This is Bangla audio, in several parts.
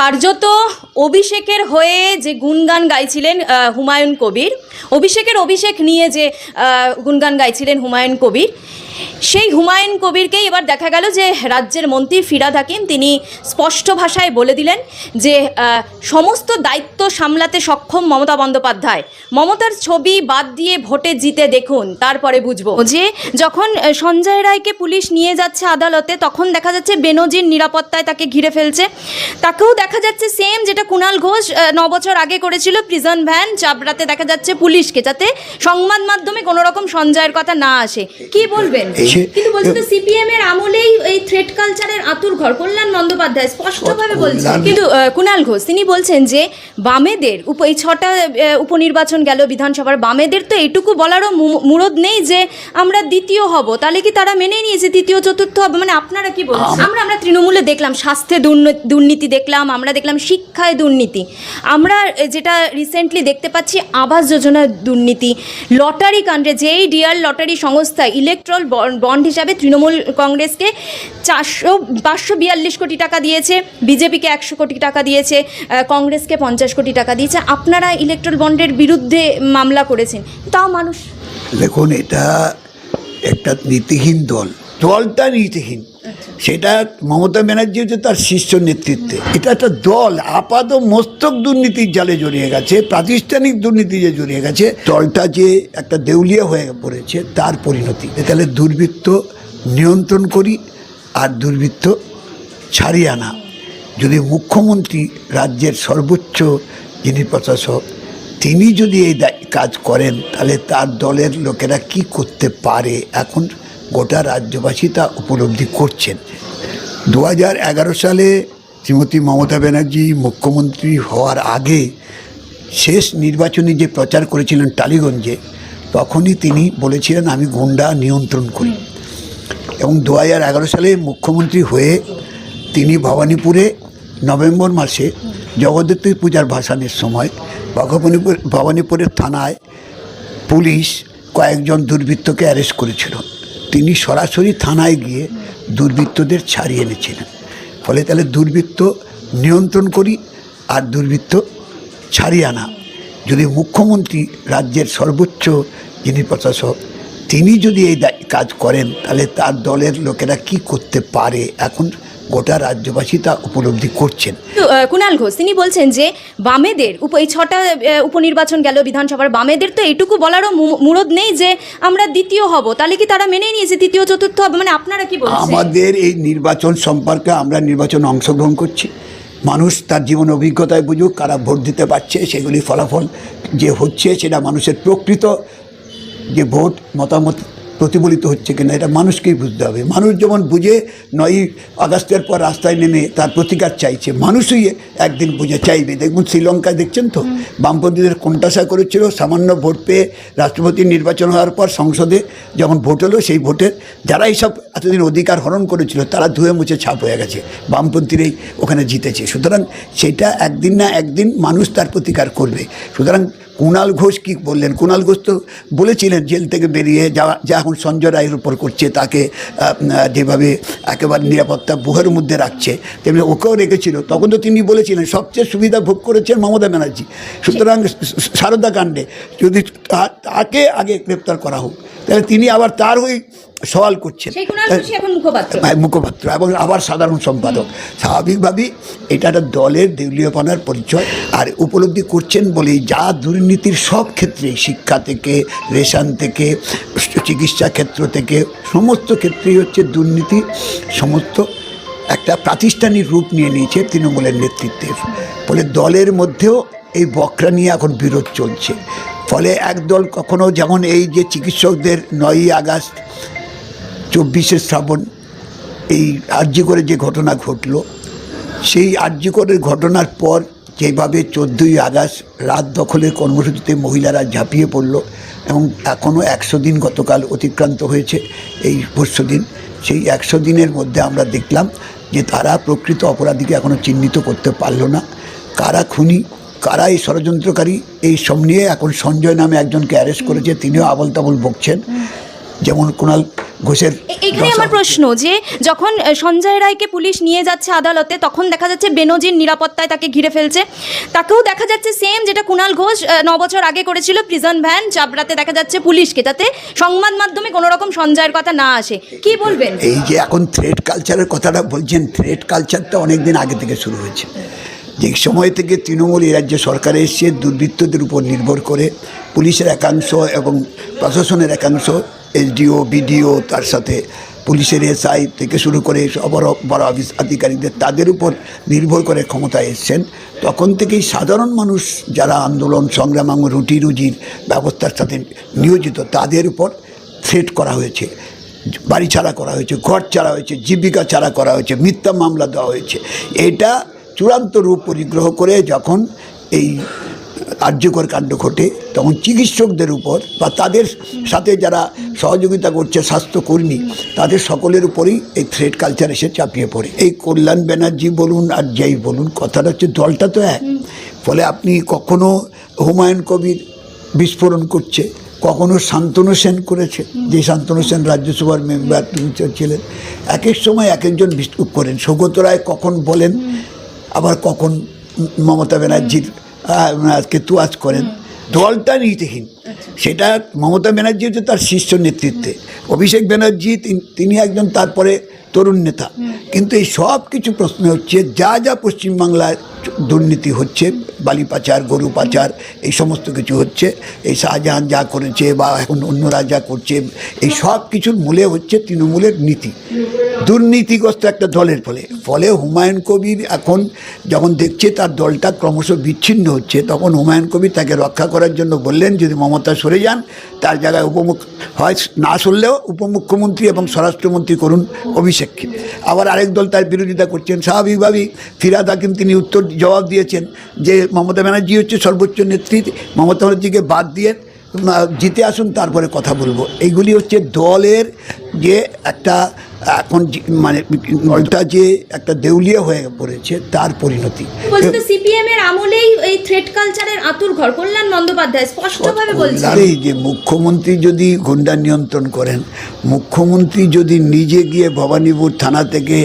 কার্যত অভিষেকের হয়ে যে গুণগান গাইছিলেন হুমায়ুন কবির। অভিষেকের অভিষেক নিয়ে যে গুণগান গাইছিলেন হুমায়ুন কবির। সেই হুমায়ুন কবিরকেই এবার দেখা গেল যে রাজ্যের মন্ত্রী ফিরাদ হাকিম তিনি স্পষ্ট ভাষায় বলে দিলেন যে সমস্ত দায়িত্ব সামলাতে সক্ষম মমতা বন্দ্যোপাধ্যায়। মমতার ছবি বাদ দিয়ে ভোটে জিতে দেখুন, তারপরে বুঝব। যে যখন সঞ্জয় রায়কে পুলিশ নিয়ে যাচ্ছে আদালতে, তখন দেখা যাচ্ছে বেনজির নিরাপত্তায় তাকে ঘিরে ফেলছে। তাকেও দেখা যাচ্ছে সেম যেটা কুণাল ঘোষ ন বছর আগে করেছিল প্রিজন ভ্যান চাপড়াতে দেখা যাচ্ছে পুলিশকে, যাতে সংবাদ মাধ্যমে কোনো রকম সঞ্জয়ের কথা না আসে। কি বলবেন কিন্তু বলছে তো সিপিএম এর আমলেই এই থ্রেড কালচারের আতুর ঘর। কল্যাণ বন্দ্যোপাধ্যায় স্পষ্টভাবে বলছেন। কিন্তু কুণাল ঘোষ তিনি বলছেন যে বামেদের উপ এই ছটা উপনির্বাচন গেল বিধানসভার বামেদের তো এইটুকু বলারও মুরদ নেই যে আমরা দ্বিতীয় হব। তাহলে কি তারা মেনে নিয়েছে তৃতীয় চতুর্থ হবে? মানে আপনারা কি বলছেন? আমরা আমরা তৃণমূলে দেখলাম স্বাস্থ্যে দুর্নীতি দেখলাম আমরা দেখলাম শিক্ষায় দুর্নীতি। আমরা যেটা রিসেন্টলি দেখতে পাচ্ছি আবাস যোজনার দুর্নীতি লটারি কাণ্ডে যেই ডিয়ার লটারি সংস্থা ইলেকট্রল বন্ড হিসাবে তৃণমূল কংগ্রেসকে চারশো, পাঁচশো বিয়াল্লিশ কোটি টাকা দিয়েছে, বিজেপিকে একশো কোটি টাকা দিয়েছে কংগ্রেসকে পঞ্চাশ কোটি টাকা দিয়েছে। আপনারা ইলেকট্রাল বন্ডের বিরুদ্ধে মামলা করেছেন, তাও মানুষ দেখুন, এটা একটা নীতিহীন দল, দলটা নীতিহীন। সেটা মমতা ব্যানার্জি হচ্ছে তার শীর্ষ নেতৃত্বে। এটা একটা দল, আপাত মস্তক দুর্নীতির জালে জড়িয়ে গেছে, প্রাতিষ্ঠানিক দুর্নীতি যে জড়িয়ে গেছে, দলটা যে একটা দেউলিয়া হয়ে পড়েছে, তার পরিণতি। তাহলে দুর্বৃত্ত নিয়ন্ত্রণ করি আর দুর্বৃত্ত ছাড়িয়ে আনা। যদি মুখ্যমন্ত্রী রাজ্যের সর্বোচ্চ যিনি প্রশাসক, তিনি যদি এই কাজ করেন, তাহলে তার দলের লোকেরা কি করতে পারে? এখন গোটা রাজ্যবাসী তা উপলব্ধি করছেন। দু সালে শ্রীমতী মমতা ব্যানার্জি মুখ্যমন্ত্রী হওয়ার আগে শেষ নির্বাচনী যে প্রচার করেছিলেন টালিগঞ্জে, তখনই তিনি বলেছিলেন, আমি গুন্ডা নিয়ন্ত্রণ করি। এবং দু হাজার এগারো সালে মুখ্যমন্ত্রী হয়ে তিনি ভবানীপুরে নভেম্বর মাসে জগদ্ধাত্রী পূজার ভাসানের সময় ভবানীপুর ভবানীপুরের থানায় পুলিশ কয়েকজন দুর্বৃত্তকে অ্যারেস্ট করেছিল। তিনি সরাসরি থানায় গিয়ে দুর্বৃত্তদের ছাড়িয়ে এনেছিলেন। ফলে তাহলে দুর্বৃত্ত নিয়ন্ত্রণ করি আর দুর্বৃত্ত ছাড়িয়ে আনা। যদি মুখ্যমন্ত্রী রাজ্যের সর্বোচ্চ যিনি প্রশাসক, তিনি যদি এই কাজ করেন, তাহলে তার দলের লোকেরা কি করতে পারে? এখন গোটা রাজ্যবাসী তা উপলব্ধি করছেন। কুণাল ঘোষ তিনি বলছেন যে বামেদের উপ এই ছটা উপনির্বাচন গেল বিধানসভার বামেদের তো এইটুকু বলারও মুরদ নেই যে আমরা দ্বিতীয় হব। তাহলে কি তারা মেনে নিয়েছে তৃতীয় চতুর্থ হবে? মানে আপনারা কি বলছেন? আমাদের এই নির্বাচন সম্পর্কে আমরা নির্বাচন অংশগ্রহণ করছি। মানুষ তার জীবন অভিজ্ঞতায় বুঝুক কারা ভোট দিতে পারছে সেগুলি ফলাফল যে হচ্ছে সেটা মানুষের প্রকৃত যে ভোট মতামত প্রতিফলিত হচ্ছে কিনা এটা মানুষকেই বুঝতে হবে। মানুষ যেমন বুঝে নয়ই আগস্টের পর রাস্তায় নেমে তার প্রতিকার চাইছে মানুষই একদিন বুঝে চাইবে। দেখুন শ্রীলঙ্কায় দেখছেন তো? বামপন্থীদের কোনটাসা করেছিল সামান্য ভোট পেয়ে রাষ্ট্রপতি নির্বাচন হওয়ার পর সংসদে যখন ভোট হলো সেই ভোটের যারা এইসব এতদিন অধিকার হরণ করেছিল তারা ধুয়ে মুছে ছাপ হয়ে গেছে। বামপন্থীরাই ওখানে জিতেছে। সুতরাং সেটা একদিন না একদিন মানুষ তার প্রতিকার করবে। সুতরাং কুণাল ঘোষ কি বললেন? কুণাল ঘোষ তো বলেছিলেন জেল থেকে বেরিয়ে যাওয়া যা এখন সঞ্জয় রায়ের উপর করছে, তাকে যেভাবে একেবারে নিরাপত্তা বুহের মধ্যে রাখছে, তেমনি ওকেও রেখেছিল। তখন তো তিনি বলেছিলেন, সবচেয়ে সুবিধা ভোগ করেছেন মমতা ব্যানার্জি। সুতরাং সারদা কাণ্ডে যদি তাকে আগে গ্রেপ্তার করা হোক। তাহলে তিনি আবার তার হয়ে সওয়াল করছেন। এখন মুখপাত্র। হ্যাঁ, এবং আবার সাধারণ সম্পাদক। স্বাভাবিকভাবেই এটা একটা দলের দেউলীয়পনার পরিচয় আর উপলব্ধি করছেন বলেই যা দুর্নীতির সব ক্ষেত্রে শিক্ষা থেকে রেশন থেকে চিকিৎসা ক্ষেত্র থেকে সমস্ত ক্ষেত্রেই হচ্ছে দুর্নীতি সমস্ত একটা প্রাতিষ্ঠানিক রূপ নিয়ে নিয়েছে তৃণমূলের নেতৃত্বে ফলে দলের মধ্যেও এই বকরা নিয়ে এখন বিরোধ চলছে। ফলে একদল কখনো যেমন এই যে চিকিৎসকদের নয়ই আগস্ট, চব্বিশে শ্রাবণ এই আর্যিকরে যে ঘটনা ঘটলো, সেই আর্যিকরের ঘটনার পর যেভাবে চোদ্দোই আগস্ট রাত দখলের কর্মসূচিতে মহিলারা ঝাঁপিয়ে পড়ল এবং এখনও একশো দিন গতকাল অতিক্রান্ত হয়েছে এই পরশু দিন, সেই একশো দিনের মধ্যে আমরা দেখলাম যে তারা প্রকৃত অপরাধীকে এখনও চিহ্নিত করতে পারল না। কারা খুনি কারা এই ষড়যন্ত্রকারী এই সব নিয়ে এখন সঞ্জয় নামে একজনকে অ্যারেস্ট করেছে তিনিও আবল তাবল বকছেন যেমন কুণাল ঘোষের এখানে আমার প্রশ্ন যে যখন সঞ্জয় রায়কে পুলিশ নিয়ে যাচ্ছে আদালতে তখন দেখা যাচ্ছে বেনজির নিরাপত্তায় তাকে ঘিরে ফেলছে। তাকেও দেখা যাচ্ছে সেম যেটা কুণাল ঘোষ ন বছর আগে করেছিল প্রিজন ভ্যান চাপড়াতে দেখা যাচ্ছে পুলিশকে যাতে সংবাদ মাধ্যমে কোনো রকম সঞ্জয়ের কথা না আসে। কি বলবেন? এই যে এখন থ্রেড কালচারের কথাটা বলছেন থ্রেড কালচারটা অনেক দিন আগে থেকে শুরু হয়েছে। যে সময় থেকে তৃণমূল এই রাজ্য সরকারে এসে দুর্বৃত্তদের উপর নির্ভর করে পুলিশের একাংশ এবং প্রশাসনের একাংশ, এসডিও, বিডিও, তার সাথে পুলিশের এসআই থেকে শুরু করে বড় বড় অফিস আধিকারিকদের তাদের উপর নির্ভর করে ক্ষমতায় এসছেন। তখন থেকেই সাধারণ মানুষ যারা আন্দোলন, সংগ্রাম এবং রুটি রুজির ব্যবস্থার সাথে নিয়োজিত, তাদের উপর থ্রেট করা হয়েছে। বাড়ি ছাড়া করা হয়েছে, ঘর ছাড়া হয়েছে, জীবিকা ছাড়া করা হয়েছে, মিথ্যা মামলা দেওয়া হয়েছে। এটা চূড়ান্ত রূপ পরিগ্রহ করে যখন এই কার্যকর কাণ্ড ঘটে, তখন চিকিৎসকদের উপর বা তাদের সাথে যারা সহযোগিতা করছে, স্বাস্থ্যকর্মী, তাদের সকলের উপরেই এই থ্রেড কালচার এসে চাপিয়ে পড়ে। এই কল্যাণ ব্যানার্জি বলুন আর যেই বলুন, কথাটা হচ্ছে দলটা তো এক। ফলে আপনি কখনো হুমায়ুন কবির বিস্ফোরণ করছে, কখনো শান্তনু সেন করেছে, যে শান্তনু সেন রাজ্যসভার মেম্বার তুমি ছিলেন। এক এক সময় এক একজন বিস্তুপ করেন। সৌগত রায় কখন বলেন আবার কখন মমতা ব্যানার্জির আজকে তুয়াজ করেন। দলটা নীতিহীন। সেটা মমতা ব্যানার্জি হচ্ছে তার শীর্ষ নেতৃত্বে। অভিষেক ব্যানার্জি তিন- তিনি একজন তারপরে তরুণ নেতা। কিন্তু এই সব কিছু প্রশ্ন হচ্ছে, যা যা পশ্চিমবাংলায় দুর্নীতি হচ্ছে, বালি পাচার, গরু পাচার, এই সমস্ত কিছু হচ্ছে, এই শাহজাহান যা করেছে বা এখন অন্যরা যা করছে, এই সব কিছুর মূলে হচ্ছে তৃণমূলের নীতি। দুর্নীতিগ্রস্ত একটা দলের ফলে। ফলে হুমায়ুন কবির এখন যখন দেখছে তার দলটা ক্রমশ বিচ্ছিন্ন হচ্ছে, তখন হুমায়ুন কবির তাকে রক্ষা করার জন্য বললেন, যদি মমতা সরে যান, তার জায়গায় উপমুখ হয় না সরলেও উপমুখ্যমন্ত্রী এবং স্বরাষ্ট্রমন্ত্রী করুন অভিষেককে আবার আরেক দল তার বিরোধিতা করছেন। স্বাভাবিকভাবেই ফিরাদ হাকিম তিনি উত্তর জবাব দিয়েছেন যে মমতা ব্যানার্জি হচ্ছে সর্বোচ্চ নেত্রী। মমতা ব্যানার্জিকে বাদ দিয়ে জিতে আসুন, তারপরে কথা বলব। এইগুলি হচ্ছে দলের যে একটা, এখন মানে দলটা যে একটা দেউলিয়া হয়ে পড়েছে, তার পরিণতি। সিপিএম এর আমলেই এই থ্রেড কালচারের আতুর ঘর কল্যাণ বন্দ্যোপাধ্যায় স্পষ্টভাবে বলছে যে মুখ্যমন্ত্রী যদি গুন্ডা নিয়ন্ত্রণ করেন মুখ্যমন্ত্রী যদি নিজে গিয়ে ভবানীপুর থানা থেকে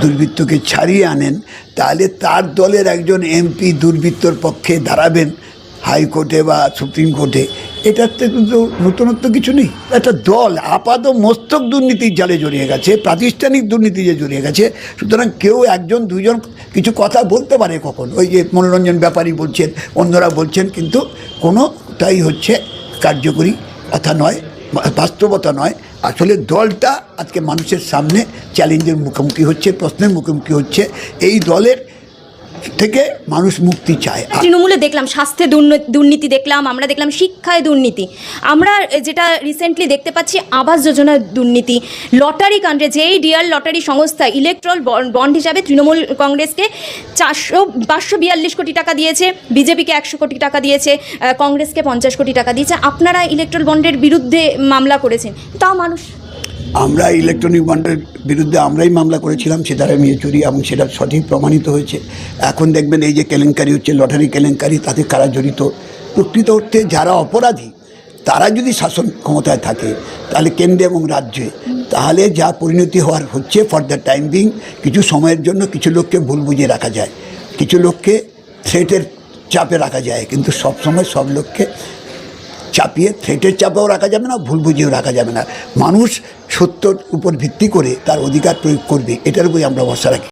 দুর্বৃত্তকে ছাড়িয়ে আনেন তাহলে তার দলের একজন এমপি দুর্বৃত্তর পক্ষে দাঁড়াবেন। হাইকোর্টে বা সুপ্রিম কোর্টে, এটাতে কিন্তু নতুনত্ব কিছু নেই। একটা দল আপাত মস্তক দুর্নীতির জালে জড়িয়ে গেছে, প্রাতিষ্ঠানিক দুর্নীতি যে জড়িয়ে গেছে, সুতরাং কেউ একজন দুজন কিছু কথা বলতে পারে কখন। ওই যে মনোরঞ্জন ব্যাপারী বলছেন, অন্যরা বলছেন, কিন্তু কোনোটাই হচ্ছে কার্যকরী কথা নয়, বাস্তবতা নয়। আসলে দলটা আজকে মানুষের সামনে চ্যালেঞ্জের মুখোমুখি হচ্ছে, প্রশ্নের মুখোমুখি হচ্ছে। এই দলের থেকে মানুষ মুক্তি চায়। তৃণমূলে দেখলাম, স্বাস্থ্যে দুর্নী- দুর্নীতি দেখলাম, আমরা দেখলাম শিক্ষায় দুর্নীতি। আমরা যেটা রিসেন্টলি দেখতে পাচ্ছি, আবাস যোজনার দুর্নীতি। লটারি কাণ্ডে, যেই ডিয়ার লটারি সংস্থা ইলেকট্রল বন্ড হিসাবে তৃণমূল কংগ্রেসকে চারশো, পাঁচশো বিয়াল্লিশ কোটি টাকা দিয়েছে, বিজেপিকে একশো কোটি টাকা দিয়েছে কংগ্রেসকে পঞ্চাশ কোটি টাকা দিয়েছে। আপনারা ইলেকট্রল বন্ডের বিরুদ্ধে মামলা করেছেন, তাও মানুষ আমরা ইলেকট্রনিক বন্ডের বিরুদ্ধে আমরাই মামলা করেছিলাম সেটারে নিয়ে চুরি এবং সেটা সঠিক প্রমাণিত হয়েছে। এখন দেখবেন এই যে কেলেঙ্কারি হচ্ছে, লটারি কেলেঙ্কারি, তাতে কারা জড়িত? প্রকৃত অর্থে যারা অপরাধী, তারা যদি শাসন ক্ষমতায় থাকে, তাহলে কেন্দ্রে এবং রাজ্যে, তাহলে যা পরিণতি হওয়ার হচ্ছে ফর দ্য টাইম বিং কিছু সময়ের জন্য কিছু লোককে ভুল বুঝিয়ে রাখা যায়। কিছু লোককে থ্রেটের চাপে রাখা যায়, কিন্তু সব সময় সব লোককে চাপিয়ে থ্রেটের চাপেও রাখা যাবে না, ভুল বুঝিয়েও রাখা যাবে না। মানুষ সত্যর উপর ভিত্তি করে তার অধিকার প্রয়োগ করবে, এটার উপরে আমরা ভরসা রাখি।